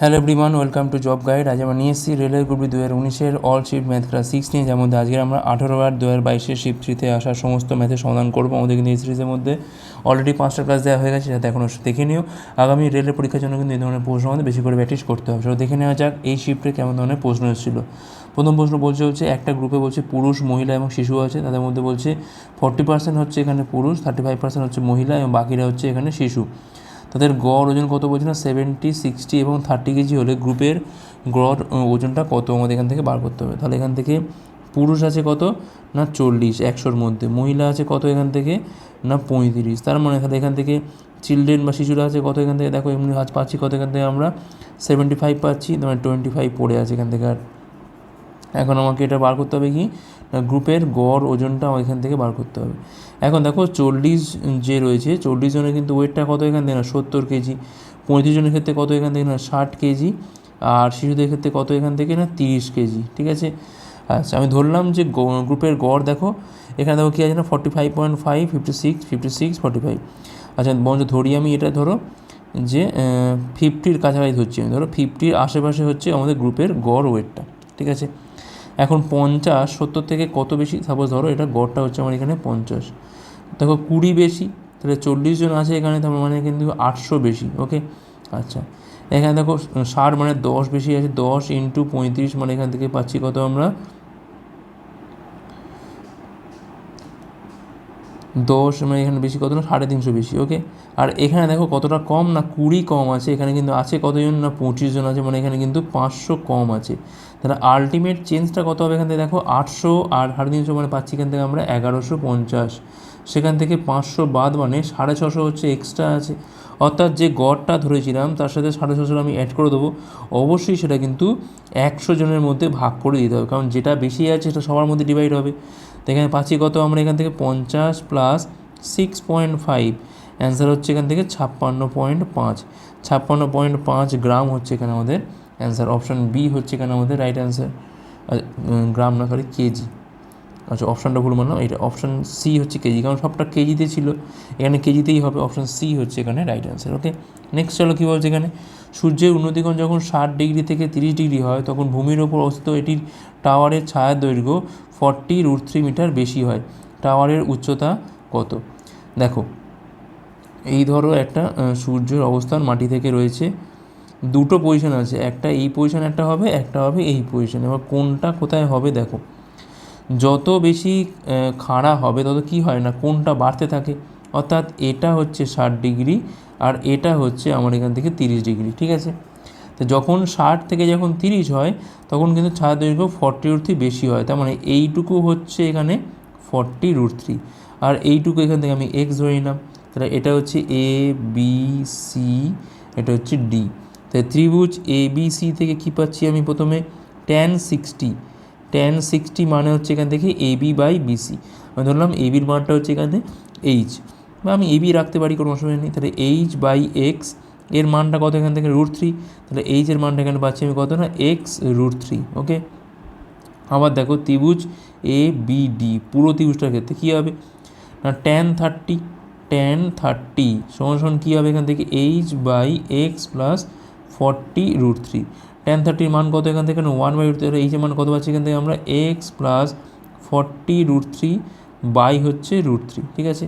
Hello everyone welcome to job guide আজ আমরা নিয়ে এসেছি রেলের গ্রুপি দু হাজার উনিশের all shift math class six নিয়ে, যার মধ্যে আজকে আমরা আঠারো বার দু হাজার বাইশের শিফট থ্রিতে আসা সমস্ত ম্যাথের সমাধান করব। আমাদের কিন্তু এই সিরিজের মধ্যে অলরেডি পাঁচটা ক্লাস দেওয়া হয়ে গেছে যাতে এখনও দেখে নিও। আগামী রেলের পরীক্ষার জন্য কিন্তু এই ধরনের প্রশ্ন আমাদের বেশি করে প্র্যাকটিস করতে হবে। সেটা দেখে নেওয়া যাক এই শিফটে কেমন ধরনের প্রশ্ন এসেছিল। প্রথম প্রশ্ন বলছে হচ্ছে, একটা গ্রুপে বলছে পুরুষ, মহিলা এবং শিশু আছে। তাদের মধ্যে বলছে ফর্টি পার্সেন্ট হচ্ছে এখানে পুরুষ থার্টি ফাইভ পার্সেন্ট হচ্ছে মহিলা এবং বাকিরা হচ্ছে এখানে শিশু। তাদের গড় ওজন কত বলছে না? সেভেন্টি সিক্সটি এবং থার্টি কেজি হলে গ্রুপের গড় ওজনটা কত? আমাদের এখান থেকে বার করতে হবে। তাহলে এখান থেকে পুরুষ আছে কত? না, চল্লিশ, একশোর মধ্যে। মহিলা আছে কত এখান থেকে? না, পঁয়ত্রিশ। তার মানে এখান থেকে চিলড্রেন বা শিশুরা আছে কত এখান থেকে? দেখো, এমনি আজ পাচ্ছি কত এখান থেকে আমরা? সেভেন্টি ফাইভ পাচ্ছি মানে টোয়েন্টি ফাইভ পড়ে আছে এখান থেকে আর এখন আমাকে এটা বার করতে হবে কি? গ্রুপের গড় ওজনটা আমার এখান থেকে বার করতে হবে। এখন দেখো চল্লিশ যে রয়েছে, চল্লিশ জনের কিন্তু ওয়েটটা কত এখান থেকে না সত্তর কেজি। পঁয়ত্রিশ জনের ক্ষেত্রে কত এখান থেকে না ষাট কেজি। আর শিশুদের ক্ষেত্রে কত এখান থেকে না তিরিশ কেজি। ঠিক আছে? আচ্ছা আমি ধরলাম যে গ্রুপের গড় দেখো, এখানে দেখো কী আছে না? Forty five point five fifty six fifty six forty five আচ্ছা বরঞ্চ ধরি আমি এটা ধরো যে ফিফটির কাছাকাছি ধরছি আমি। ধরো ফিফটির আশেপাশে হচ্ছে আমাদের গ্রুপের গড় ওয়েটটা। ঠিক আছে? এখন পঞ্চাশ, সত্তর থেকে কত বেশি? সাপোজ ধরো এটা গড়টা হচ্ছে আমার এখানে পঞ্চাশ। দেখো কুড়ি বেশি, তাহলে চল্লিশ জন আছে এখানে, তার মানে কিন্তু আটশো বেশি ওকে আচ্ছা। এখানে দেখো, ষাট মানে দশ বেশি আছে, দশ ইন্টু পঁয়ত্রিশ মানে এখান থেকে পাচ্ছি কত আমরা? দশ মানে এখানে বেশি, কত না? সাড়ে তিনশো বেশি ওকে আর এখানে দেখো কতটা কম না কুড়ি কম আছে, এখানে কিন্তু আছে কতজন না পঁচিশ জন আছে মানে এখানে কিন্তু পাঁচশো কম আছে। তাহলে আলটিমেট চেঞ্জটা কত হবে এখান থেকে দেখো? আটশো, আর সাড়ে তিনশো মানে পাচ্ছি এখান থেকে আমরা এগারোশো পঞ্চাশ। সেখান থেকে পাঁচশো বাদ মানে সাড়ে ছশো হচ্ছে এক্সট্রা আছে। অর্থাৎ যে গড়টা ধরেছিলাম, তার সাথে সাড়ে ছশো আমি অ্যাড করে দেবো, অবশ্যই সেটা কিন্তু একশো জনের মধ্যে ভাগ করে দিতে হবে। কারণ যেটা বেশি আছে, সেটা সবার মধ্যে ডিভাইড হবে। এখানে পাচ্ছি কত? আমরা এখান থেকে পঞ্চাশ plus six point five answer হচ্ছে এখান থেকে ছাপ্পান্ন পয়েন্ট পাঁচ। ছাপ্পান্ন পয়েন্ট পাঁচ গ্রাম হচ্ছে এখানে আমাদের। অ্যান্সার অপশান বি হচ্ছে এখানে আমাদের রাইট অ্যান্সার গ্রাম না সরি কেজি আচ্ছা অপশানটা ভুল মানলাম এটা অপশান সি হচ্ছে কেজি, কারণ সবটা কেজিতে ছিল। এখানে কেজিতেই হবে অপশান সি হচ্ছে এখানে রাইট অ্যান্সার ওকে নেক্সট চলো কী বলছে এখানে? সূর্যের উন্নতিকোণ যখন ষাট ডিগ্রি থেকে তিরিশ ডিগ্রি হয়, তখন ভূমির ওপর অবস্থিত এটির টাওয়ারের ছায়ার দৈর্ঘ্য ফর্টি রুট থ্রি মিটার বেশি হয়। টাওয়ারের উচ্চতা কত? দেখো, এই ধরো একটা সূর্যের অবস্থান মাটি থেকে রয়েছে। দুটো পজিশন আছে, একটা এই পজিশন একটা হবে একটা হবে এই পজিশন এবার কোনটা কোথায় হবে দেখো। যত বেশি খাড়া হবে তত কি হয় না, কোনটা বাড়তে থাকে? অর্থাৎ এটা হচ্ছে ষাট ডিগ্রি আর এটা হচ্ছে আমার এখান থেকে তিরিশ ডিগ্রি, ঠিক আছে? তো যখন ষাট থেকে যখন তিরিশ হয়, তখন কিন্তু ছায়া দৈর্ঘ্য ফর্টি রুট থ্রি বেশি হয়। তার মানে এইটুকু হচ্ছে এখানে ফর্টি রুট থ্রি আর এইটুকু এখান থেকে আমি এক্স ধরে নিলাম। তাহলে এটা হচ্ছে এ বি সি এটা হচ্ছে ডি তাই ত্রিভুজ এ বি সি থেকে কী পাচ্ছি আমি প্রথমে? টেন সিক্সটি টেন সিক্সটি মানে হচ্ছে এখান থেকে এ বি বাই বিসি আমি ধরলাম এ বির মানটা হচ্ছে এখান থেকে এইচ বা আমি এ বি রাখতে পারি, কোনো অসুবিধা নেই। তাহলে এইচ বাই এক্সের মানটা কত এখান থেকে? রুট থ্রি তাহলে এইচ এর মানটা এখানে পাচ্ছি আমি কত না? এক্স রুট থ্রি ওকে আবার দেখো ত্রিভুজ এ বি ডি পুরো ত্রিভুজটার ক্ষেত্রে কী হবে? না টেন থার্টি টেন থার্টি সমান সমান কী হবে এখান থেকে? H by x plus forty root three ten থার্টির মান কত এখান থেকে? ওয়ান বাই রুট থ্রি এইচের মান কত পাচ্ছি এখান থেকে আমরা? X plus forty root three by হচ্ছে রুট থ্রি ঠিক আছে?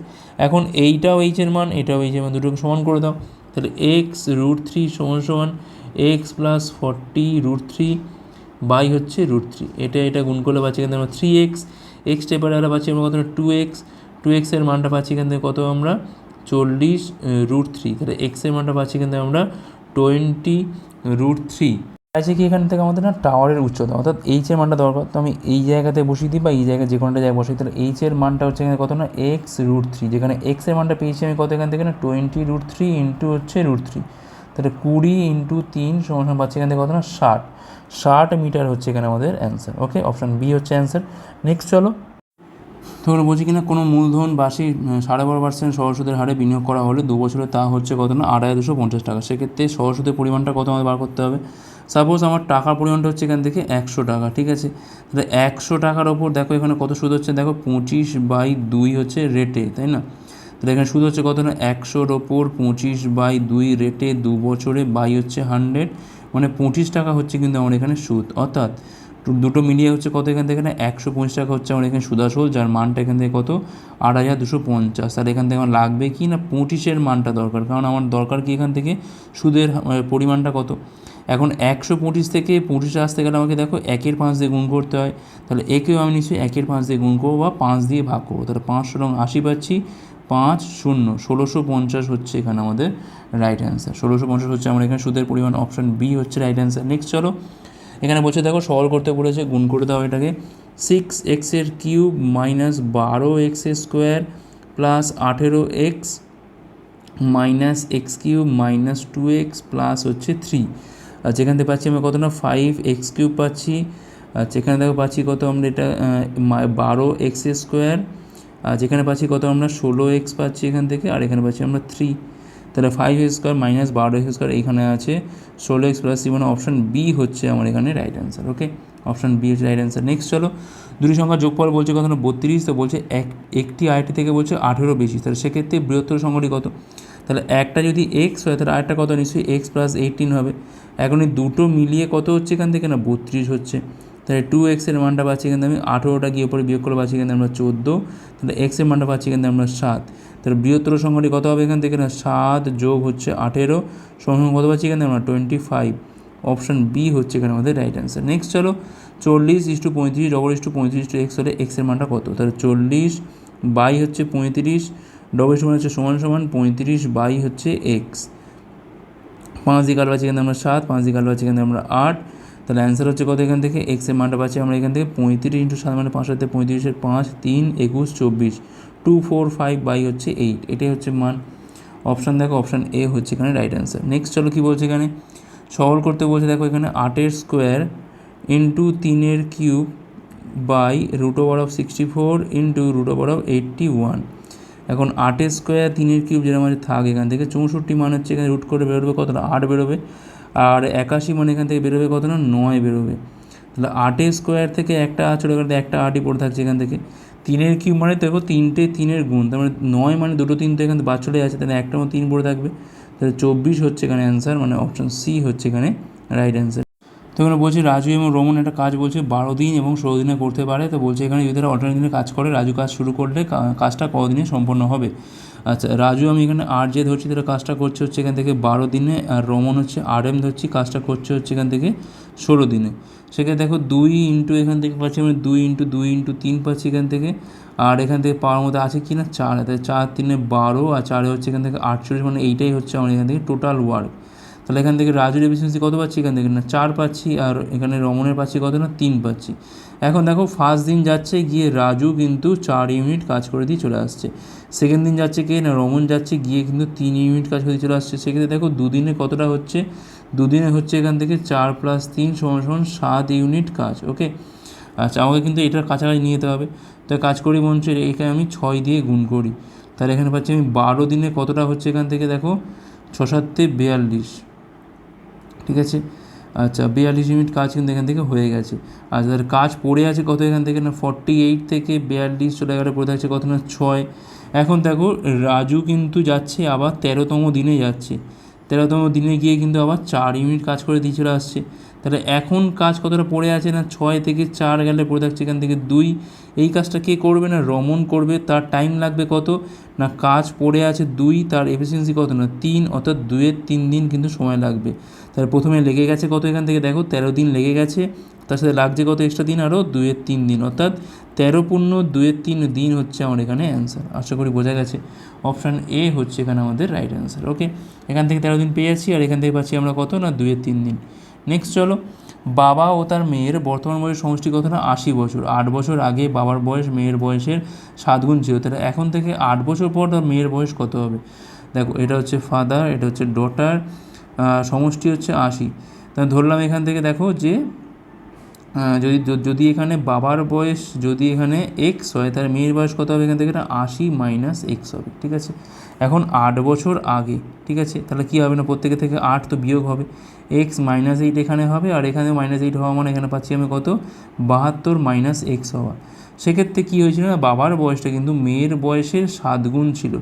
এখন এইটাও এইচের মান, এটাও এইচের মান, দুটোকে সমান করে দাও। তাহলে এক্স রুট থ্রি সমান সমান X plus forty root three by হচ্ছে রুট থ্রি এটা এটা গুণ করলে পাচ্ছি এখান আমরা থ্রি এক্স এক্স টেপারে আমরা পাচ্ছি আমরা কত? টু এক্স টু এক্সের মানটা পাচ্ছি এখান থেকে কত আমরা? চল্লিশ রুট থ্রি তাহলে এক্সের মানটা পাচ্ছি এখান থেকে আমরা টোয়েন্টি রুট থ্রি আছে কি এখান থেকে আমাদের না? টাওয়ারের উচ্চতা। অর্থাৎ এইচের মানটা দরকার। তো আমি এই জায়গাতে বসিয়ে দিই বা এই জায়গায় যে কোনোটা জায়গায় বসাই, তাহলে এইচের মানটা হচ্ছে এখানে কত না? এক্স রুট থ্রি যেখানে এক্সের মানটা পেয়েছি আমি কত এখান থেকে না? টোয়েন্টি রুট থ্রি ইন্টু হচ্ছে রুট থ্রি তাহলে কুড়ি ইন্টু তিন সমান পাচ্ছি এখান থেকে কত না? ষাট। ষাট মিটার হচ্ছে এখানে আমাদের অ্যান্সার ওকে অপশান বি হচ্ছে অ্যান্সার নেক্সট চলো। ধরো বলছি কিনা, কোনো মূলধন বাসি সাড়ে বারো পার্সেন্ট সহসুদের হারে বিনিয়োগ করা হলে দু বছরে তা হচ্ছে কত না, আড়াই দুশো পঞ্চাশ টাকা। সেক্ষেত্রে সহসুদের পরিমাণটা কত আমাদের বার করতে হবে? সাপোজ আমার টাকার পরিমাণটা হচ্ছে এখান থেকে একশো টাকা, ঠিক আছে? তাহলে একশো টাকার ওপর দেখো এখানে কত সুদ হচ্ছে, দেখো পঁচিশ বাই দুই হচ্ছে রেটে তাই না? তাহলে এখানে সুদ হচ্ছে কত না, একশোর ওপর পঁচিশ বাই দুই রেটে দু বছরে বাই হচ্ছে হান্ড্রেড মানে পঁচিশ টাকা হচ্ছে কিন্তু আমার এখানে সুদ। অর্থাৎ দুটো মিলিয়ে হচ্ছে কত এখান থেকে একশো পঁচিশ টাকা হচ্ছে আমার এখানে সুদাসল যার মানটা এখান থেকে কত? আট হাজার দুশো পঞ্চাশ। তাহলে এখান থেকে আমার লাগবে কি না? পঁচিশের মানটা দরকার। কারণ আমার দরকার কি এখান থেকে? সুদের পরিমাণটা কত? এখন একশো পঁচিশ থেকে পঁচিশে আসতে গেলে আমাকে দেখো একের পাঁচ দিয়ে গুণ করতে হয়। তাহলে একেও আমি নিশ্চয়ই একের পাঁচ দিয়ে গুণ করব বা পাঁচ দিয়ে ভাগ করব। তাহলে পাঁচশো রং আশি পাচ্ছি। পাঁচ শূন্য। ষোলোশো পঞ্চাশ হচ্ছে এখানে আমাদের রাইট অ্যান্সার ষোলোশো পঞ্চাশ হচ্ছে আমার এখানে সুদের পরিমাণ অপশান বি হচ্ছে রাইট অ্যান্সার নেক্সট চলো। এখানে বলছে দেখো সলভ করতে বলেছে, গুণ করে দাও এটাকে। সিক্স এক্সের কিউব মাইনাস বারো এক্সের স্কোয়ার প্লাস আঠেরো X minus X cube minus two X plus হচ্ছে থ্রি আর যেখান থেকে পাচ্ছি আমরা কত না ফাইভ এক্স কিউব পাচ্ছি। আর যেখানে দেখো পাচ্ছি কত আমরা এটা বারো এক্স স্কোয়ার আর যেখানে পাচ্ছি কত আমরা? ষোলো এক্স পাচ্ছি এখান থেকে। আর এখানে পাচ্ছি আমরা থ্রি তাহলে ফাইভ এক্স স্কোয়ার মাইনাস বারো এক্স স্কোয়ার এখানে আছে। ষোলো এক্স প্লাস সি মানে অপশান বি হচ্ছে আমার এখানে right answer okay option B হচ্ছে রাইট অ্যান্সার নেক্সট চলো, দুটি সংখ্যা যোগফল বলছে কত বত্রিশ, তো বলছে এক, একটি আইটি থেকে বলছে আঠেরো বেশি। তাহলে সেক্ষেত্রে বৃহত্তর সংখ্যাটি কত? তাহলে একটা যদি এক্স হয়, তাহলে আরেকটা কত? নিশ্চয়ই এক্স প্লাস এইটিন হবে। এখন এই দুটো মিলিয়ে কত হচ্ছে এখান থেকে না? বত্রিশ হচ্ছে। তাহলে টু এক্সের মানটা পাচ্ছি কিন্তু আমি আঠেরোটা গিয়ে পরে বিয়োগ করে পাচ্ছি কিন্তু আমরা চোদ্দ, তাহলে এক্সের মানটা পাচ্ছি কিন্তু আমরা সাত। তাহলে বৃহত্তর সংখ্যাটি কত হবে এখান থেকে? না, সাত যোগ হচ্ছে আঠেরো সংখ্যা কত পাচ্ছি থেকে? আমরা টোয়েন্টি ফাইভ অপশান বি হচ্ছে এখানে আমাদের রাইট অ্যান্সার নেক্সট চলো, চল্লিশ ইস টু পঁয়ত্রিশ ডবল ইস টু পঁয়ত্রিশ টু এক্স হলে এক্সের মানটা কত? তাহলে চল্লিশ বাই হচ্ছে পঁয়ত্রিশ ডবল সমান হচ্ছে সমান সমান পঁয়ত্রিশ বাই হচ্ছে এক্স পাঁচ কাটবা এখান থেকে আমরা সাত, পাঁচ কাটবা এখান থেকে আমরা আট তাহলে অ্যান্সার হচ্ছে কত এখান থেকে? এক্সের মানটা পাচ্ছি আমরা এখান থেকে পঁয়ত্রিশ ইন্টু সাত মানে পাঁচ সাথে পঁয়ত্রিশের পাঁচ, তিন, একুশ, চব্বিশ। টু, ফোর, ফাইভ, বাই হচ্ছে এইট এটাই হচ্ছে মান। অপশান দেখো অপশান এ হচ্ছে এখানে রাইট অ্যান্সার নেক্সট চলো কী বলছে এখানে? সহল করতে বলছে দেখো এখানে আটের স্কোয়ার ইন্টু তিনের cube by root over of sixty four into root over of eighty one এখন আটের স্কোয়ার তিনের কিউব যেটা আমাদের থাক এখান থেকে। চৌষট্টি মান হচ্ছে এখানে রুট করে বেরোবে কতটা? আট বেরোবে। আর একাশি মানে এখান থেকে বেরোবে কত না? নয় বেরোবে। তাহলে আটের স্কোয়ার থেকে একটা চলে গেলে একটা আটই পড়ে থাকছে এখান থেকে। তিনের কিউব মানে দেখো তিনটে তিনের গুণ, তার মানে নয় মানে দুটো তিনটে এখান থেকে বাদ চলে যাচ্ছে তাহলে একটা তিন পড়ে থাকবে। তাহলে চব্বিশ হচ্ছে এখানে অ্যান্সার মানে অপশন সি হচ্ছে এখানে রাইট অ্যান্সার তো এখানে বলছি রাজু এবং রমন একটা কাজ বলছে, বারো দিন এবং ষোলো দিনে করতে পারে, তো বলছে এখানে যদি তারা অল্টারনেট দিনে কাজ করে, রাজু কাজ শুরু করলে কা- কাজটা কদিনে সম্পন্ন হবে? আচ্ছা রাজু, আমি এখানে আর যে ধরছি তারা কাজটা করছে হচ্ছে এখান থেকে বারো দিনে, আর রমন হচ্ছে আর এম ধরছি, কাজটা করছে হচ্ছে এখান থেকে ষোলো দিনে। সেখানে দেখো দুই ইন্টু এখান থেকে পাচ্ছি মানে দুই ইন্টু দুই ইন্টু তিন পাচ্ছি এখান থেকে, আর এখান থেকে পাওয়ার মধ্যে আছে কি না? চার, তাহলে চার, তিনে বারো, আর চারে হচ্ছে এখান থেকে আটচল্লিশ মানে এইটাই হচ্ছে আমার এখান থেকে টোটাল ওয়ার্ক তাহলে এখান থেকে রাজুর এফিসিয়েন্সি কত পাচ্ছি? এখান থেকে না চার পাচ্ছি, আর এখানে রমনের পাচ্ছি কত না তিন পাচ্ছি। এখন দেখো ফার্স্ট দিন যাচ্ছে, গিয়ে রাজু কিন্তু চার ইউনিট কাজ করে দিয়ে চলে আসছে। সেকেন্ড দিন যাচ্ছে কে? না রমন যাচ্ছে, গিয়ে কিন্তু তিন ইউনিট কাজ করে দিয়ে চলে আসছে। সেক্ষেত্রে দেখো, দুদিনে কতটা হচ্ছে? দুদিনে হচ্ছে এখান থেকে চার প্লাস তিন সমান সমান সাত ইউনিট কাজ ওকে আচ্ছা আমাকে কিন্তু এটার কাছাকাছি নিয়ে যেতে হবে। তো কাজ করি মঞ্চ এখানে আমি ছয় দিয়ে গুণ করি। তাহলে এখানে পাচ্ছি আমি বারো দিনে কতটা হচ্ছে এখান থেকে দেখো? ছ সাতে বিয়াল্লিশ। ঠিক আছে? আচ্ছা বিয়াল্লিশ ইউনিট কাজ কিন্তু এখান থেকে হয়ে গেছে। আর যাদের কাজ পড়ে আছে কত এখান থেকে না? ফর্টি এইট থেকে বিয়াল্লিশ চলে গেলে, পড়ে থাকছে কত না? ছয়। এখন দেখো, রাজু কিন্তু যাচ্ছে আবার তেরোতম দিনে যাচ্ছে। তেরোতম দিনে গিয়ে কিন্তু আবার চার ইউনিট কাজ করে দিয়ে চলে আসছে। তাহলে এখন কাজ কতটা পড়ে আছে না ছয় থেকে চার গেলে পড়ে থাকছে এখান থেকে দুই? এই কাজটা কে করবে না? রমন করবে। তার টাইম লাগবে কত? না কাজ পড়ে আছে দুই, তার এফিসিয়েন্সি কত? না তিন, অর্থাৎ দুয়ের তিন দিন কিন্তু সময় লাগবে। তাহলে প্রথমে লেগে গেছে কত এখান থেকে? দেখো, তেরো দিন লেগে গেছে। তার সাথে লাগছে কত এক্সট্রা দিন? আরও দুয়ের তিন দিন। অর্থাৎ তেরো পূর্ণ দুয়ের তিন দিন হচ্ছে আমার এখানে অ্যান্সার আশা করি বোঝা গেছে। অপশান এ হচ্ছে এখানে আমাদের রাইট অ্যান্সার ওকে এখান থেকে তেরো দিন পেয়ে আর এখান থেকে পাচ্ছি আমরা কত? না দুয়ের তিন দিন। নেক্সট চলো বাবা ও তার মেয়ের বর্তমান বয়স সমষ্টি না আশি বছর। আট বছর আগে বাবার বয়স, মেয়ের বয়সের সাত গুণ ছিল তাহলে এখন থেকে আট বছর পর তার মেয়ের বয়স কত হবে? দেখো, এটা হচ্ছে ফাদার এটা হচ্ছে ডটার সমষ্টি হচ্ছে আশি। তাহলে ধরলাম এখান থেকে দেখো যে যদি যদি এখানে বাবার বয়স, যদি এখানে এক্স হয়, তাহলে মেয়ের বয়স কত হবে এখান থেকে? এটা আশি মাইনাস এক্স হবে, ঠিক আছে? এখন আট বছর আগে, ঠিক আছে? তাহলে কী হবে না? প্রত্যেকের থেকে আট তো বিয়োগ হবে। এক্স মাইনাস এইট এখানে হবে আর এখানে মাইনাস এইট হওয়া মানে এখানে পাচ্ছি আমি কত? বাহাত্তর মাইনাস এক্স হওয়া। সেক্ষেত্রে কী হয়েছিল না? বাবার বয়সটা কিন্তু মেয়ের বয়সের সাত গুণ ছিল।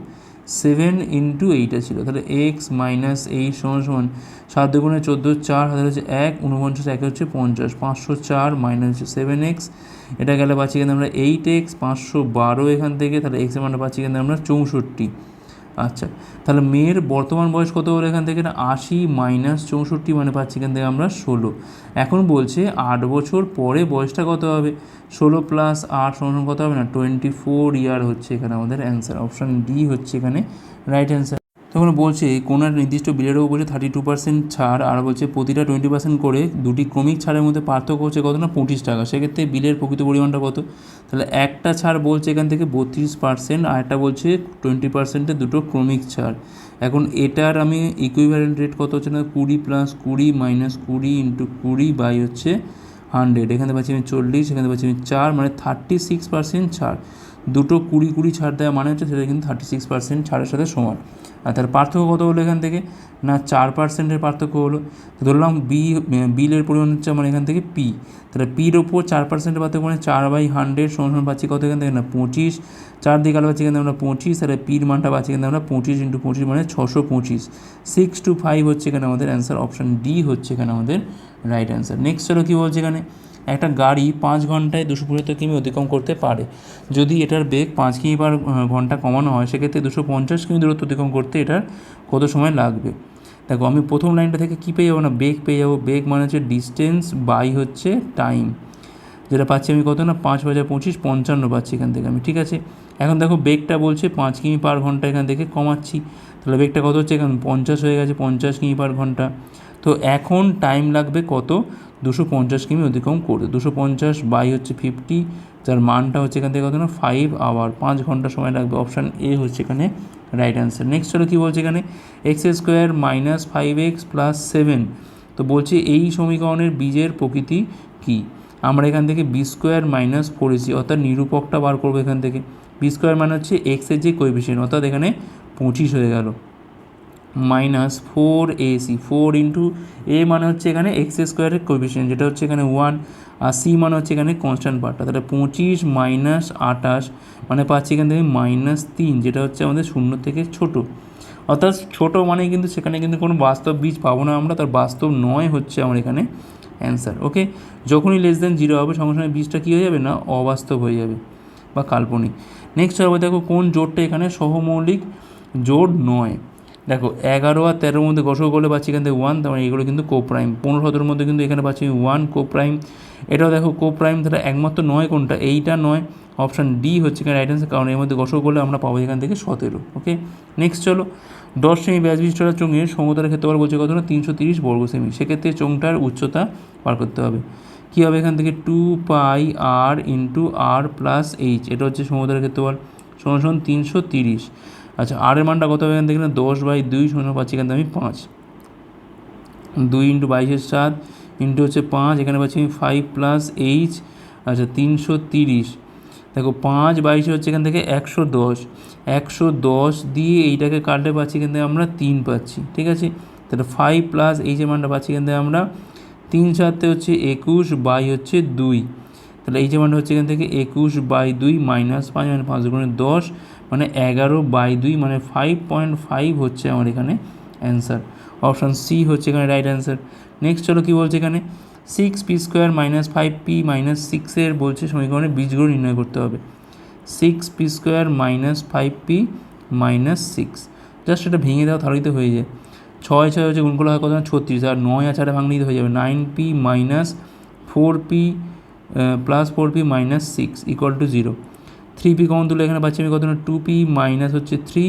সেভেন ইন্টু এইটা ছিল। তাহলে এক্স মাইনাস এইট সমান সমান সাত দুগুণে চোদ্দ, চার হাতে হচ্ছে এক উনপঞ্চাশ এক হচ্ছে পঞ্চাশ, পাঁচশো চার মাইনাস হচ্ছে সেভেন এক্স এটা গেলে পাচ্ছি কিন্তু আমরা এইট এক্স পাঁচশো বারো এখান থেকে, তাহলে এক্সের মানটা পাচ্ছি কিন্তু আমরা চৌষট্টি। আচ্ছা তাহলে মেয়ের বর্তমান বয়স কত হলো এখান থেকে? না, আশি মাইনাস চৌষট্টি মানে পাচ্ছি এখান থেকে আমরা ষোলো। এখন বলছে আট বছর পরে বয়সটা কত হবে? ষোলো প্লাস আট সমান কত হবে? না টোয়েন্টি ফোর ইয়ার হচ্ছে এখানে আমাদের অ্যান্সার অপশান ডি হচ্ছে এখানে রাইট অ্যান্সার তখন বলছে, কোনো একটা নির্দিষ্ট বিলের উপর বলছে থার্টি টু পার্সেন্ট ছাড়, আর বলছে প্রতিটা টোয়েন্টি পার্সেন্ট করে দুটি ক্রমিক ছাড়ের মধ্যে পার্থক্য হচ্ছে কত না? পঁচিশ টাকা। সেক্ষেত্রে বিলের প্রকৃত পরিমাণটা কত? তাহলে একটা ছাড় বলছে এখান থেকে বত্রিশ পার্সেন্ট আর একটা বলছে টোয়েন্টি পার্সেন্টের দুটো ক্রমিক ছাড়। এখন এটার আমি ইকুইভ্যালেন্ট রেট কত হচ্ছে না? কুড়ি প্লাস কুড়ি মাইনাস কুড়ি ইন্টু কুড়ি বাই হচ্ছে হান্ড্রেড এখানে পাচ্ছি আমি চল্লিশ, এখানে পাচ্ছি আমি চার মানে থার্টি সিক্স পার্সেন্ট ছাড়। দুটো কুড়ি কুড়ি ছাড় দেওয়া মানে হচ্ছে সেটা কিন্তু থার্টি সিক্স পার্সেন্ট ছাড়ের সাথে সমান। আর তার পার্থক্য কত হলো এখান থেকে? না, চার পার্সেন্টের পার্থক্য হলো। ধরলাম বি বিলের পরিমাণ হচ্ছে আমার এখান থেকে পি তাহলে পির ওপর চার পার্সেন্টের পার্থক্য মানে চার বাই হান্ড্রেড সমান পাচ্ছি কত এখান থেকে? না, পঁচিশ। চার দিকে আলো পাচ্ছি এখান থেকে আমরা পঁচিশ। তাহলে পির মানটা পাচ্ছি থেকে আমরা পঁচিশ ইন্টু পঁচিশ মানে ছশো পঁচিশ। সিক্স টু ফাইভ হচ্ছে এখানে আমাদের অ্যান্সার অপশান ডি হচ্ছে এখানে আমাদের রাইট অ্যান্সার নেক্সট হলো কী বলছে এখানে? একটা গাড়ি পাঁচ ঘন্টায় দুশো পঁচাত্তর কিমি অতিক্রম করতে পারে। যদি এটার বেগ পাঁচ কিমি পার ঘণ্টা কমানো হয়, সেক্ষেত্রে দুশো পঞ্চাশ কিমি দূরত্ব অতিক্রম করতে এটার কত সময় লাগবে? দেখো, আমি প্রথম লাইনটা থেকে কী পেয়ে যাব না? বেগ পেয়ে যাব। বেগ মানে হচ্ছে ডিস্টেন্স বাই হচ্ছে টাইম যেটা পাচ্ছি আমি কত না? পাঁচ হাজার পঁচিশ, পঞ্চান্ন পাচ্ছি এখান থেকে আমি, ঠিক আছে? এখন দেখো, বেগটা বলছে পাঁচ কিমি পার ঘণ্টা এখান থেকে কমাচ্ছি। তাহলে বেগটা কত হচ্ছে এখন? পঞ্চাশ হয়ে গেছে, পঞ্চাশ কিমি পার ঘণ্টা। তো এখন টাইম লাগবে কত? দুশো পঞ্চাশ কিমি অতিক্রম করতে দুশো পঞ্চাশ বাই হচ্ছে ফিফটি যার মানটা হচ্ছে এখান থেকে কত না? ফাইভ আওয়ার পাঁচ ঘণ্টা সময় লাগবে। অপশান এ হচ্ছে এখানে রাইট অ্যান্সার নেক্সট হলো কী বলছে এখানে? X square minus five x plus seven তো বলছে এই সমীকরণের বীজের প্রকৃতি কী? আমরা এখান থেকে b square minus four ac অর্থাৎ নিরূপকটা বার করব এখান থেকে। বি স্কোয়ার মানে হচ্ছে এক্সের যে কোয়েফিসিয়েন্ট অর্থাৎ এখানে পঁচিশ হয়ে গেল। Minus four ac four into a মানে হচ্ছে এখানে এক্স স্কোয়ারের কোএফিসিয়েন্ট যেটা হচ্ছে এখানে ওয়ান আর সি মানে হচ্ছে এখানে কনস্ট্যান্ট পার্টটা তাহলে পঁচিশ মাইনাস আঠাশ মানে পাচ্ছি এখান থেকে মাইনাস তিন, যেটা হচ্ছে আমাদের শূন্য থেকে ছোট। অর্থাৎ ছোটো মানে কিন্তু সেখানে কিন্তু কোনো বাস্তব বীজ পাবো না আমরা, তার বাস্তব নয় হচ্ছে আমার এখানে অ্যান্সার ওকে যখনই লেস দেন জিরো হবে, সঙ্গে সঙ্গে বীজটা কী হয়ে যাবে না? অবাস্তব হয়ে যাবে, বা কাল্পনিক। নেক্সট হবে, দেখো কোন জোটটা এখানে সহমৌলিক জোট নয়। দেখো, এগারো আর তেরোর মধ্যে গসক করলে পাচ্ছি এখান থেকে ওয়ান তার মানে এগুলো কিন্তু কো প্রাইম পনেরো সতেরোর মধ্যে কিন্তু এখানে পাচ্ছি ওয়ান কো প্রাইম এটাও দেখো কো প্রাইম তাহলে একমাত্র নয় কোনটা? এইটা নয়। অপশান ডি হচ্ছে এখানে রাইট অ্যান্সার কারণ এর মধ্যে গসক করলে আমরা পাবো এখান থেকে সতেরো ওকে নেক্সট চলো। দশ সেমি ব্যাস বিশিষ্টরা চোঙের সমতলের ক্ষেত্রে আবার বলছে কত না তিনশো তিরিশ বর্গ সেমি। সেক্ষেত্রে চোঙটার উচ্চতা পার করতে হবে। কী হবে এখান থেকে? Two pi r into r plus h এটা হচ্ছে সমুদ্রের ক্ষেত্রফল। সমান সমান তিনশো তিরিশ। আচ্ছা আর এর মানটা কত হবে এখান থেকে না? দশ বাই দুই শূন্য পাচ্ছি এখান থেকে আমি পাঁচ। দুই ইন্টু বাইশের সাত ইন্টু হচ্ছে পাঁচ, এখানে পাচ্ছি আমি ফাইভ প্লাস এইচ আচ্ছা তিনশো তিরিশ। দেখো, পাঁচ বাইশে হচ্ছে এখান থেকে একশো দশ। একশো দশ দিয়ে এইটাকে কাটলে পাচ্ছি এখান থেকে আমরা তিন পাচ্ছি, ঠিক আছে? তাহলে ফাইভ প্লাস এইচের মানটা পাচ্ছি এখান থেকে আমরা তিন সাতে হচ্ছে একুশ বাই হচ্ছে দুই। তাহলে এই যে মানটা হচ্ছে এখান থেকে একুশ বাই দুই মাইনাস পাঁচ মানে পাঁচ গুণে দশ। মানে এগারো বাই দুই মানে ফাইভ পয়েন্ট ফাইভ হচ্ছে আমার এখানে অ্যান্সার অপশান সি হচ্ছে এখানে রাইট অ্যান্সার নেক্সট চলো কী বলছে এখানে? Six p square minus five p minus সিক্সের বলছে সমীকরণে বীজগুলো নির্ণয় করতে হবে। Six p square minus five p minus six just এটা ভেঙে দেওয়া তাহলেই তো হয়ে যায়। ছয় ছয় হচ্ছে গুণ করলে হয় কত? ছত্রিশ। আর নয় আর চারে ভাঙলেই তো হয়ে যাবে। Nine p minus four p plus four p minus six equal to zero three p common তুলে এখানে পাচ্ছি আমি কত না টু পি মাইনাস হচ্ছে থ্রি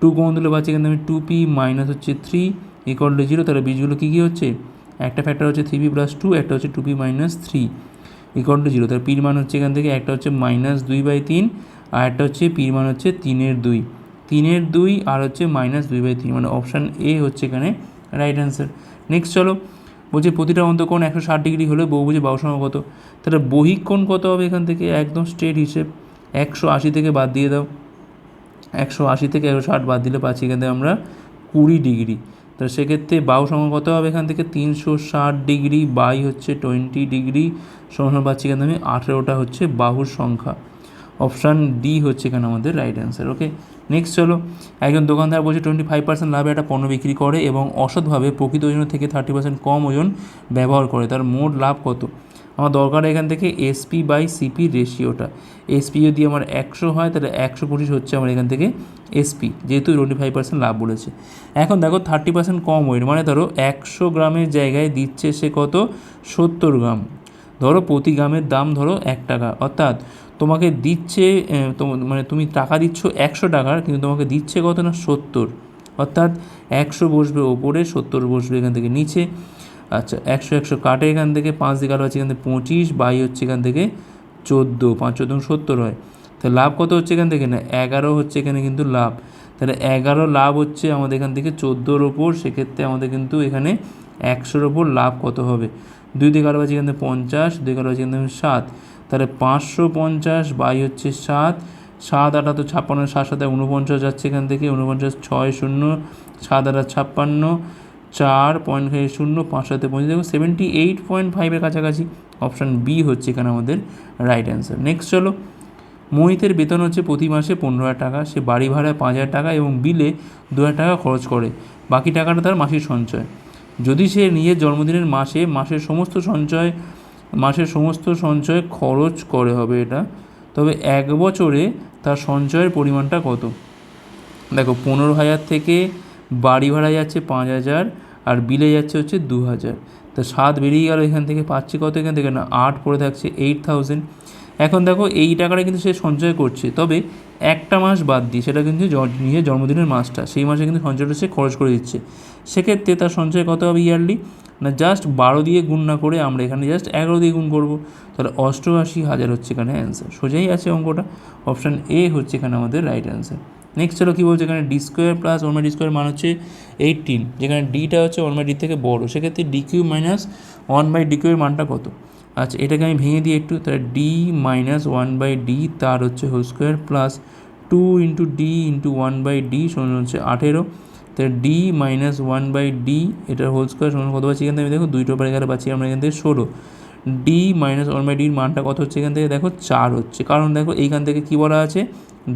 টু কমন তুলে পাচ্ছি এখানে আমি টু পি মাইনাস হচ্ছে থ্রি ইকুয়াল টু জিরো তাহলে বীজগুলো কী কী হচ্ছে? একটা ফ্যাক্টর হচ্ছে থ্রি পি প্লাস টু একটা হচ্ছে two p minus three equal to zero তাহলে পির মান হচ্ছে এখান থেকে, একটা হচ্ছে মাইনাস দুই বাই তিন, আর একটা হচ্ছে পির মান হচ্ছে তিনের দুই তিনের দুই আর হচ্ছে মাইনাস দুই বাই তিন মানে অপশান এ হচ্ছে এখানে রাইট অ্যান্সার নেক্সট চলো, বলছে প্রতিটা অন্তকোণ একশো ষাট ডিগ্রি হলে বহুভুজে বাহুসম কত? তাহলে বহিক কোণ কত হবে এখান থেকে? একদম স্ট্রেট হিসেব। একশো আশি থেকে বাদ দিয়ে দাও। একশো আশি থেকে একশো ষাট বাদ দিলে পাচ্ছি এখান থেকে আমরা কুড়ি ডিগ্রি। তাহলে সেক্ষেত্রে বাহু সংখ্যা কত হবে এখান থেকে? তিনশো ষাট ডিগ্রি বাই হচ্ছে টোয়েন্টি ডিগ্রি সমান পাচ্ছি এখান থেকে আমি আঠেরোটা হচ্ছে বাহুর সংখ্যা। অপশান ডি হচ্ছে এখানে আমাদের রাইট অ্যান্সার ওকে নেক্সট চলো, একজন দোকানদার বলছে টোয়েন্টি ফাইভ পার্সেন্ট লাভে একটা পণ্য বিক্রি করে এবং অসৎভাবে প্রকৃত ওজনের থেকে থার্টি পার্সেন্ট কম ওজন ব্যবহার করে, তার মোট লাভ কত? আমার দরকার এখান থেকে এসপি বাই সিপি রেশিওটা এসপি যদি আমার একশো হয়, তাহলে একশো পঁচিশ হচ্ছে আমার এখান থেকে এসপি যেহেতু টোয়েন্টি ফাইভ পার্সেন্ট লাভ বলেছে। এখন দেখো থার্টি পার্সেন্ট কম ওয়েট মানে ধরো একশো গ্রামের জায়গায় দিচ্ছে সে কত? সত্তর গ্রাম। ধরো প্রতি গ্রামের দাম ধরো এক টাকা। অর্থাৎ তোমাকে দিচ্ছে মানে তুমি টাকা দিচ্ছ একশো টাকার, কিন্তু তোমাকে দিচ্ছে কত না? সত্তর। অর্থাৎ একশো বসবে ওপরে, সত্তর বসবে এখান থেকে নিচে। আচ্ছা একশো একশো কাটে এখান থেকে, পাঁচ দিকে আরও হচ্ছে এখান থেকে পঁচিশ, বাই হচ্ছে এখান থেকে চোদ্দ, পাঁচ, চোদ্দ সত্তর হয়। তাহলে লাভ কত হচ্ছে এখান থেকে না? এগারো হচ্ছে এখানে কিন্তু লাভ। তাহলে এগারো লাভ হচ্ছে আমাদের এখান থেকে চোদ্দোর ওপর, সেক্ষেত্রে আমাদের কিন্তু এখানে একশোর ওপর লাভ কত হবে? দুই দিকে আরও আছে এখান থেকে পঞ্চাশ, দুই দিকে আছে এখান থেকে সাত। তাহলে পাঁচশো পঞ্চাশ বাই হচ্ছে সাত। সাত আটা তো ছাপ্পান্ন, সাত সাথে উনপঞ্চাশ যাচ্ছে এখান থেকে উনপঞ্চাশ ছয় শূন্য, সাত আটা ছাপ্পান্ন চার পয়েন্ট শূন্য পাঁচ সাথে পৌঁছে দেখো সেভেন্টি এইট পয়েন্ট ফাইভের কাছাকাছি। অপশান বি হচ্ছে এখানে আমাদের রাইট অ্যান্সার নেক্সট চলো, মোহিতের বেতন হচ্ছে প্রতি মাসে পনেরো হাজার টাকা। সে বাড়ি ভাড়ায় পাঁচ হাজার টাকা এবং বিলে দু হাজার টাকা খরচ করে। বাকি টাকাটা তার মাসিক সঞ্চয়। যদি সে নিজের জন্মদিনের মাসে মাসের সমস্ত সঞ্চয়, মাসের সমস্ত সঞ্চয় খরচ করে হবে এটা, তবে এক বছরে তার সঞ্চয়ের পরিমাণটা কত? দেখো, পনেরো হাজার থেকে বাড়ি ভাড়া যাচ্ছে পাঁচ হাজার আর বিলে যাচ্ছে হচ্ছে দু হাজার। তা সাত বেরিয়ে গেল এখান থেকে, পাচ্ছি কত এখান থেকে না? আট পড়ে থাকছে এইট থাউজেন্ড এখন দেখো এই টাকাটা কিন্তু সে সঞ্চয় করছে। তবে একটা মাস বাদ দিয়ে সেটা কিন্তু নিজের জন্মদিনের মাসটা, সেই মাসে কিন্তু সঞ্চয়টা সে খরচ করে দিচ্ছে। সেক্ষেত্রে তার সঞ্চয় কত হবে ইয়ারলি না জাস্ট বারো দিয়ে গুণ না করে আমরা এখানে জাস্ট এগারো দিয়ে গুণ করব। তাহলে অষ্টআশি হাজার হচ্ছে এখানে অ্যান্সার সোজাই আছে অঙ্কটা। অপশান এ হচ্ছে এখানে আমাদের রাইট অ্যান্সার নেক্সট চলো কী বলছে? এখানে d square plus one by d square মান হচ্ছে এইটিন যেখানে ডিটা হচ্ছে ওয়ান বাই ডি থেকে বড়। সেক্ষেত্রে d q minus one by d কিউয়ের মানটা কত? আচ্ছা এটাকে আমি ভেঙে দিই একটু। তাহলে d minus one by d তার হচ্ছে whole square plus two into d into one by d সমান হচ্ছে আঠেরো। তাহলে d minus one by d এটার হোল স্কোয়ার সমান কত পাচ্ছি এখান থেকে? দেখো, দুইটো পরে গেলে পাচ্ছি আমরা এখান থেকে ষোলো। ডি মাইনাস ওয়ান বাই ডির মানটা কত হচ্ছে এখান থেকে? দেখো চার হচ্ছে। কারণ দেখো এইখান থেকে কী বলা আছে?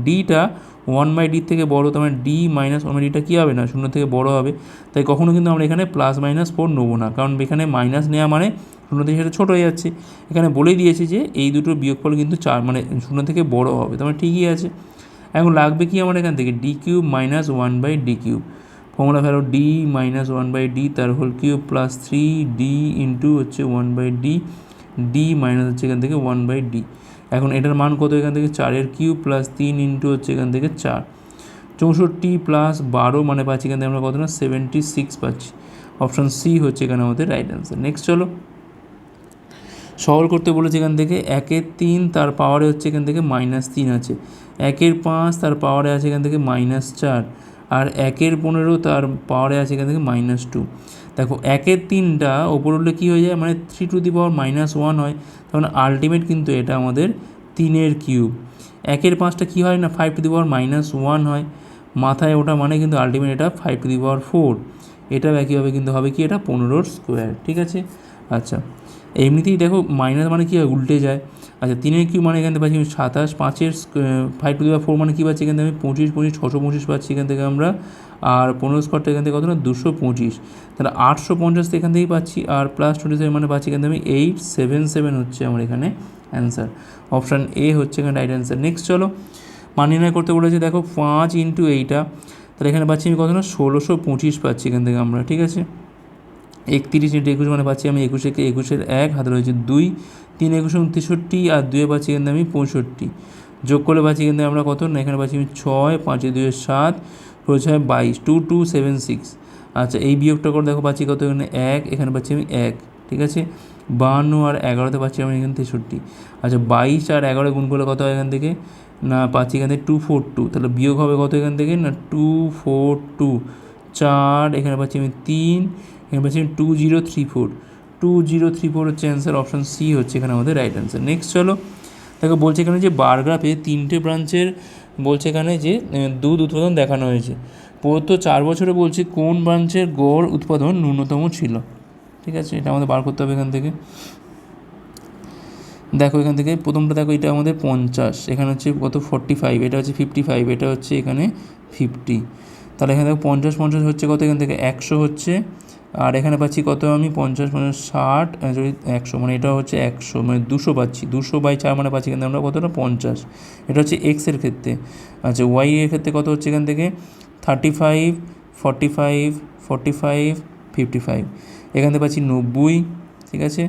ডিটা ওয়ান বাই ডি থেকে বড়, তার মানে ডি মাইনাস ওয়ান বাই ডিটা কী হবে না? শূন্য থেকে বড় হবে। তাই কখনো কিন্তু আমরা এখানে প্লাস মাইনাস ফোর নেব না। কারণ এখানে মাইনাস নেওয়া মানে শূন্য থেকে সেটা ছোটো হয়ে যাচ্ছে। এখানে বলেই দিয়েছে যে এই দুটোর বিয়োগফল কিন্তু চার মানে শূন্য থেকে বড় হবে। তার মানে ঠিকই আছে। এখন লাগবে কি আমার এখান থেকে? D cube minus one by d cube formula fellow d minus one by d তার whole cube plus three d into হচ্ছে one by d d minus হচ্ছে এখান থেকে ওয়ান বাই ডি এখন এটার মান কত এখান থেকে? চারের কিউব প্লাস তিন ইন্টু হচ্ছে এখান থেকে চার। চৌষট্টি প্লাস বারো মানে পাচ্ছি এখান থেকে আমরা কত না? সেভেন্টি সিক্স পাচ্ছি। অপশান সি হচ্ছে এখানে আমাদের রাইট অ্যান্সার নেক্সট চলো। সহল করতে বলেছে এখান থেকে একের তিন, তার পাওয়ারে হচ্ছে এখান থেকে মাইনাস তিন আছে। একের পাঁচ, তার পাওয়ারে আছে এখান থেকে মাইনাস চার। আর একের পনেরো তার পাওয়ারে আছে এখান থেকে মাইনাস টু দেখো, একের তিনটা, ওপর উঠলে কী হয়ে যায়? মানে three to the power minus one হয়। তখন আলটিমেট কিন্তু এটা আমাদের তিনের কিউব একের পাঁচটা কী হয় না? Five to the power minus one হয়। মাথায় ওটা মানে কিন্তু আলটিমেট এটা five to the power four এটাও একইভাবে কিন্তু হবে কি? এটা পনেরোর স্কোয়ার ঠিক আছে? আচ্ছা এমনিতেই দেখো মাইনাস মানে কী হয়? উল্টে যায়। আচ্ছা তিনের কিউ মানে এখান থেকে পাচ্ছি সাতাশ, পাঁচের five to the power four মানে কী পাচ্ছি এখান থেকে আমি? পঁচিশ পঁচিশ, ছশো পঁচিশ পাচ্ছি এখান থেকে আমরা। আর পনেরো স্কোয়ারটা এখান থেকে কত না? দুশো পঁচিশ। তাহলে আটশো পঞ্চাশ এখান থেকেই পাচ্ছি। আর প্লাস টোয়েন্টি সেভেন মানে পাচ্ছি এখান থেকে আমি এইট সেভেন সেভেন হচ্ছে আমার এখানে অ্যান্সার অপশান এ হচ্ছে এখানে রাইট অ্যান্সার নেক্সট চলো। মান করতে বলেছে, দেখো পাঁচ ইন্টু এইটা তাহলে এখানে পাচ্ছি আমি কত না? ষোলোশো পঁচিশ পাচ্ছি এখান থেকে আমরা, ঠিক আছে? একত্রিশ ইন্টু একুশ মানে পাচ্ছি আমি একুশে একুশের এক, হাতে রয়েছে দুই। তিন একুশে তেষট্টি আর দুয়ে পাচ্ছি থেকে আমি পঁয়ষট্টি। যোগ করলে পাচ্ছি থেকে আমরা কত? না, এখানে পাচ্ছি আমি ছয়, পাঁচে দুয়ে সাত রয়েছে হয় বাইশ, টু টু, সেভেন, সিক্স। আচ্ছা এই বিয়োগটা করে, দেখো পাচ্ছি কত এখানে? এক, এখানে পাচ্ছি আমি এক, ঠিক আছে? বাহান্ন আর এগারোতে পাচ্ছি আমি এখানে তেষট্টি। আচ্ছা বাইশ আর এগারো গুণ করলে কত হয় এখান থেকে? না, পাচ্ছি এখান থেকে টু ফোর টু। তাহলে বিয়োগ হবে কত এখান থেকে? না, টু ফোর টু। চার, এখানে পাচ্ছি আমি তিন, এখানে পাচ্ছি আমি two zero three four. Two zero three four হচ্ছে অ্যান্সার অপশান সি হচ্ছে এখানে আমাদের রাইট অ্যান্সার নেক্সট চলো, দেখো বলছে এখানে যে বারগ্রাফে তিনটে ব্রাঞ্চের বলছে এখানে যে দুধ উৎপাদন দেখানো হয়েছে। প্রদত্ত চার বছরে বলছে কোন ব্রাঞ্চের গড় উৎপাদন ন্যূনতম ছিল? ঠিক আছে, এটা আমাদের বার করতে হবে এখান থেকে। দেখো এখান থেকে, প্রথমটা দেখো, এটা আমাদের পঞ্চাশ, এখানে হচ্ছে কত? ফর্টি ফাইভ এটা হচ্ছে ফিফটি ফাইভ এটা হচ্ছে এখানে ফিফটি তাহলে এখানে দেখো পঞ্চাশ পঞ্চাশ হচ্ছে কত এখান থেকে? একশো হচ্ছে। আর এখানে পাচ্ছি কত আমি? পঞ্চাশ পঞ্চাশ, ষাট যদি একশো মানে এটা হচ্ছে একশো মানে দুশো পাচ্ছি। দুশো বাই চার মানে পাচ্ছি কিন্তু আমরা কতটা? পঞ্চাশ। এটা হচ্ছে এক্সের ক্ষেত্রে। আচ্ছা ওয়াই এর ক্ষেত্রে কত হচ্ছে এখান থেকে? Thirty five forty five forty five fifty five এখান থেকে পাচ্ছি নব্বই, ঠিক আছে?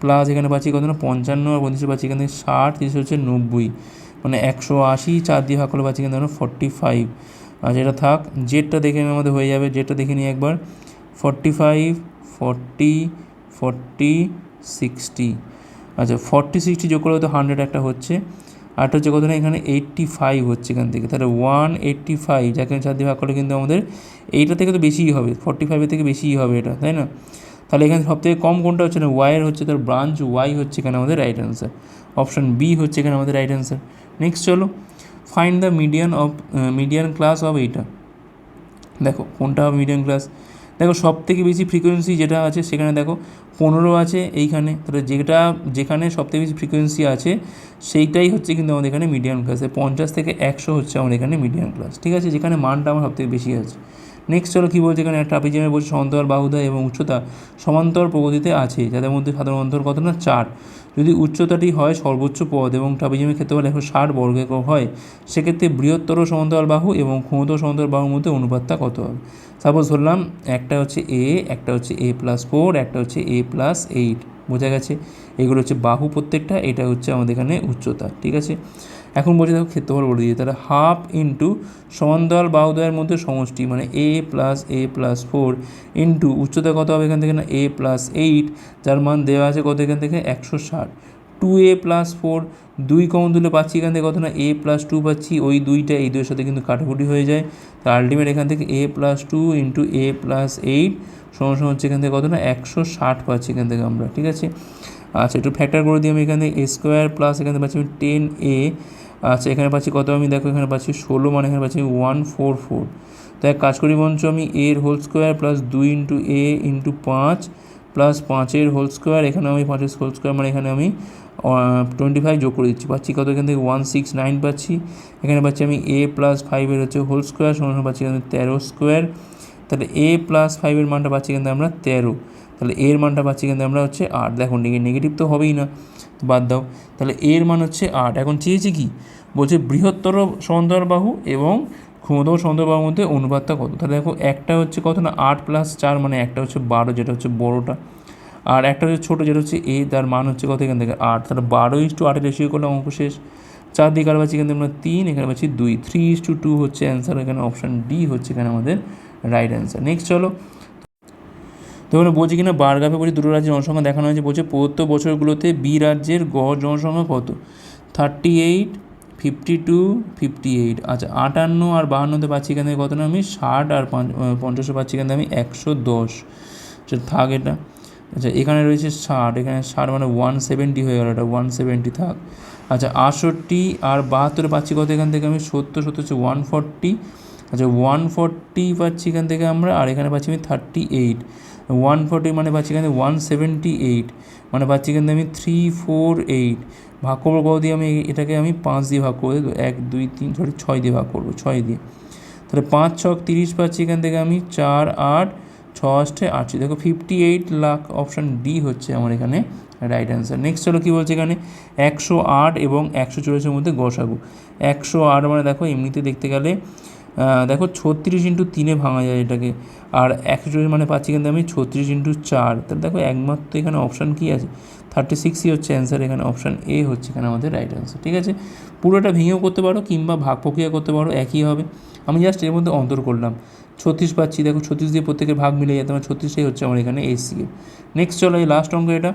প্লাস এখানে পাচ্ছি কত? না পঞ্চান্ন, আর পঁচিশে পাচ্ছি এখান থেকে ষাট, তিরিশ হচ্ছে নব্বই। মানে একশো আশি, চার দিয়ে ভাগ করলে পাচ্ছি কিন্তু আমরা ফর্টি ফাইভ আর যেটা থাক জেডটা দেখে আমাদের হয়ে যাবে। জেডটা দেখে নিই একবার। Forty five forty forty sixty আচ্ছা ফর্টি সিক্সটি যোগ করলে তো হান্ড্রেড একটা হচ্ছে। আরটা হচ্ছে কত না, এখানে এইট্টি ফাইভ হচ্ছে এখান থেকে। তাহলে ওয়ান এইট্টি ফাইভ যাকে চার দিয়ে ভাগ করলে কিন্তু আমাদের এইটা থেকে তো বেশিই হবে ফর্টি ফাইভের থেকে বেশিই হবে এটা, তাই না? তাহলে এখানে সবথেকে কম কোনটা হচ্ছে না ওয়াইয়ের হচ্ছে তার ব্রাঞ্চ ওয়াই হচ্ছে এখানে আমাদের রাইট অ্যান্সার অপশান বি হচ্ছে এখানে আমাদের রাইট অ্যান্সার নেক্সট চলো find the median of median class of এইটা। দেখো, কোনটা হবে মিডিয়াম ক্লাস দেখো সব থেকে বেশি ফ্রিকোয়েন্সি যেটা আছে সেখানে দেখো, পনেরো আছে এইখানে। তাহলে যেটা, যেখানে সব থেকে বেশি ফ্রিকোয়েন্সি আছে, সেইটাই হচ্ছে কিন্তু আমাদের এখানে মিডিয়াম ক্লাসে পঞ্চাশ থেকে একশো হচ্ছে আমাদের এখানে মিডিয়াম ক্লাস ঠিক আছে? যেখানে মানটা আমার সব থেকে বেশি আছে। নেক্সট চলো কী বলছে এখানে? ট্রাপিজিয়ামে বলছে সমান্তরাল বাহুদা এবং উচ্চতা সমান্তর প্রগতিতে আছে, যাদের মধ্যে সাধারণ অন্তর কত না চার। যদি উচ্চতাটি হয় সর্বোচ্চ পদ এবং ট্রাপিজিয়ামের ক্ষেত্রে একশো ষাট বর্গেকক হয়, সেক্ষেত্রে বৃহত্তর সমান্তরাল বাহু এবং ক্ষমতর সমান্তরাল বাহুর মধ্যে অনুপাতটা কত হবে? সাপোজ ধরলাম একটা হচ্ছে এ একটা হচ্ছে এ প্লাস ফোর একটা হচ্ছে এ প্লাস এইট বোঝা গেছে? এগুলো হচ্ছে বাহু প্রত্যেকটা, এটা হচ্ছে আমাদের এখানে উচ্চতা, ঠিক আছে? এখন বলছি দেখো ক্ষেত্রফল বলে দিয়ে তাহলে হাফ ইন্টু সমান্তরাল বাহুদ্বয়ের মধ্যে সমষ্টি মানে a plus a plus four into উচ্চতা কত হবে এখান থেকে না? এ প্লাস এইট যার মান দেওয়া আছে কত এখান থেকে? একশো ষাট। টু এ প্লাস ফোর দুই কমন তুলে পাচ্ছি এখান থেকে কত না? এ প্লাস টু পাচ্ছি, ওই দুইটা, এই দুইয়ের সাথে কিন্তু কাটাকুটি হয়ে যায়। তো আলটিমেট এখান থেকে a plus two into a plus eight সমান হচ্ছে এখান থেকে কত না? একশো ষাট পাচ্ছি এখান থেকে আমরা, ঠিক আছে? আচ্ছা একটু ফ্যাক্টর করে দিই আমি এখানে এ স্কোয়ার প্লাস এখানে পাচ্ছি আমি টেন এ আচ্ছা এখানে পাচ্ছি কত আমি? দেখো, এখানে পাচ্ছি ষোলো মানে এখানে পাচ্ছি ওয়ান ফোর ফোর তো এক কাজ করি বঞ্চ আমি এর হোল স্কোয়ার প্লাস দুই ইন্টু এ ইন্টু পাঁচ প্লাস পাঁচের হোল স্কোয়ার এখানে আমি পাঁচের হোল স্কোয়ার মানে এখানে আমি টোয়েন্টি ফাইভ যোগ করে দিচ্ছি। পাচ্ছি কত? এখান থেকে ওয়ান সিক্স নাইন পাচ্ছি। এখানে পাচ্ছি আমি এ প্লাস ফাইভের হচ্ছে হোল স্কোয়ার সমান পাচ্ছি এখানে তেরো স্কোয়ার তাহলে এ প্লাস ফাইভের মানটা পাচ্ছি কিন্তু আমরা তেরো। তাহলে এর মানটা পাচ্ছি কিন্তু আমরা হচ্ছে আট। দেখো নেগেটিভ তো হবেই না বাদ দাও। তাহলে এর মান হচ্ছে আট। এখন চেয়েছি কি? বলছে বৃহত্তর সমান্তরাল বাহু এবং ক্ষমতাও সমান্তরাল বাহুর মধ্যে অনুপাতটা কত? তাহলে দেখো, একটা হচ্ছে কত না? আট প্লাস চার মানে একটা হচ্ছে বারো, যেটা হচ্ছে বড়োটা। আর একটা হচ্ছে ছোটো, যেটা হচ্ছে এ, তার মান হচ্ছে কত এখান থেকে? আট। তাহলে বারো ইস টু আটের রেশিও করলে অঙ্ক শেষ। চার দিকে আর পাচ্ছি এখানে আমরা তিন, এখানে পাচ্ছি দুই। থ্রি ইস টু টু হচ্ছে অ্যান্সার এখানে অপশান ডি হচ্ছে এখানে আমাদের রাইট অ্যান্সার নেক্সট চলো। দেখুন বলছে কিনা বারগ্রাফে বলছে দুটো রাজ্যের জনসংখ্যা দেখানো হয়েছে, বলছে প্রদত্ত বছরগুলোতে বি রাজ্যের গড় জনসংখ্যা কত? Thirty eight fifty two fifty eight আচ্ছা আটান্ন আর বাহান্নতে পাচ্ছি এখান থেকে কত না আমি? ষাট আর পঞ্চাশে পাচ্ছি এখান থেকে আমি একশো দশ। সেটা থাক এটা। আচ্ছা এখানে রয়েছে ষাট, এখানে ষাট মানে ওয়ান সেভেন্টি হয়ে গেল এটা ওয়ান সেভেন্টি থাক। আচ্ছা আটষট্টি আর বাহাত্তরে পাচ্ছি কত এখান থেকে আমি? সত্তর সত্তর হচ্ছে ওয়ান ফর্টি আচ্ছা ওয়ান ফর্টি পাচ্ছি এখান থেকে আমরা, আর এখানে পাচ্ছি আমি থার্টি এইট ওয়ান ফর্টি মানে পাচ্ছি এখানে ওয়ান সেভেন্টি এইট মানে পাচ্ছি এখানে আমি থ্রি ফোর এইট ভাগ করব কত দিয়ে আমি এটাকে আমি পাঁচ দিয়ে ভাগ করব এক, দুই, তিন সরি ছয় দিয়ে ভাগ করব, ছয় দিয়ে। তাহলে পাঁচ ছক তিরিশ পাচ্ছি এখান থেকে আমি চার, আট, ছ আষ্টে আটশো। দেখো fifty eight lakh option D হচ্ছে আমার এখানে রাইট অ্যান্সার নেক্সট চলো কী বলছে এখানে? একশো আট এবং একশো চল্লিশের মধ্যে গসাগু। একশো আট মানে দেখো এমনিতে দেখতে গেলে দেখো ছত্রিশ ইন্টু তিনে ভাঙা যায় এটাকে। আর একশো চল্লিশ মানে পাচ্ছি কিন্তু আমি ছত্রিশ ইন্টু চার। তাহলে দেখো একমাত্র এখানে অপশান কী আছে? থার্টি সিক্সই হচ্ছে অ্যান্সার এখানে অপশান এ হচ্ছে এখানে আমাদের রাইট অ্যান্সার ঠিক আছে? পুরোটা ভেঙেও করতে পারো কিংবা ভাগ প্রক্রিয়া করতে পারো, একই হবে। আমি জাস্ট এর মধ্যে অন্তর করলাম। ছত্রিশ পাচ্ছি, দেখো ছত্রিশ দিয়ে প্রত্যেকের ভাগ মিলে যেতে আমার ছত্রিশটাই হচ্ছে আমার এখানে এসি নেক্সট চলো এই লাস্ট অঙ্ক এটা।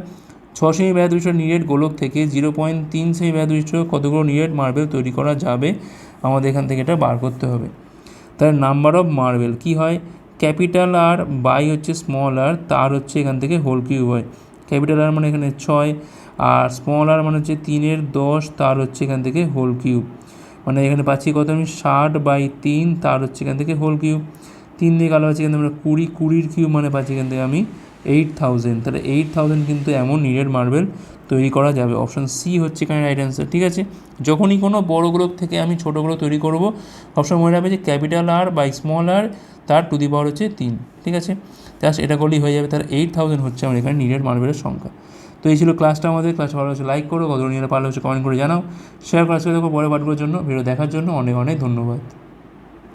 ছ সেমি ব্যাধৃষ্ট নিরেট গোলক থেকে জিরো পয়েন্ট তিন সেমি ব্যাধৃষ্ট কতগুলো নিরেট মার্বেল তৈরি করা যাবে? আমাদের এখান থেকে এটা বার করতে হবে। তার নাম্বার অফ মার্বেল কি হয়? ক্যাপিটাল আর বাই হচ্ছে স্মল আর তার হচ্ছে এখান থেকে হোল কিউব হয়। ক্যাপিটাল আর মানে এখানে ছয়, আর স্মল আর মানে হচ্ছে তিনের দশ, তার হচ্ছে এখান থেকে হোল কিউব মানে এখানে পাচ্ছি কত আমি? ষাট বাই তিন, তার হচ্ছে এখান থেকে হোল কিউব তিন দিয়ে কালো আছে এখান থেকে আমরা কুড়ি, কুড়ির কিউব মানে পাচ্ছি এখান থেকে আমি এইট থাউজেন্ড তাহলে এইট থাউজেন্ড কিন্তু এমন নিডেড মার্বেল তৈরি করা যাবে। অপশান সি হচ্ছে এখানে রাইট অ্যান্সার ঠিক আছে? যখনই কোনো বড় গ্রুপ থেকে আমি ছোটো গ্রুপ তৈরি করব সবসময় মনে রাখবে যে capital r by small r তার টু দি পাওয়ার হচ্ছে তিন, ঠিক আছে? জাস্ট এটা করলেই হয়ে যাবে তার এইট থাউজেন্ড হচ্ছে আমার এখানে নিডেড মার্বেলের সংখ্যা। তো এই ছিল ক্লাসটা আমাদের ক্লাস ভালো হচ্ছে লাইক করো কত নিয়ে পারলে হচ্ছে কমেন্ট করে জানাও। শেয়ার ক্লাস করে দেখো পরে পাঠগুলোর জন্য ভিডিও দেখার জন্য অনেক অনেক ধন্যবাদ।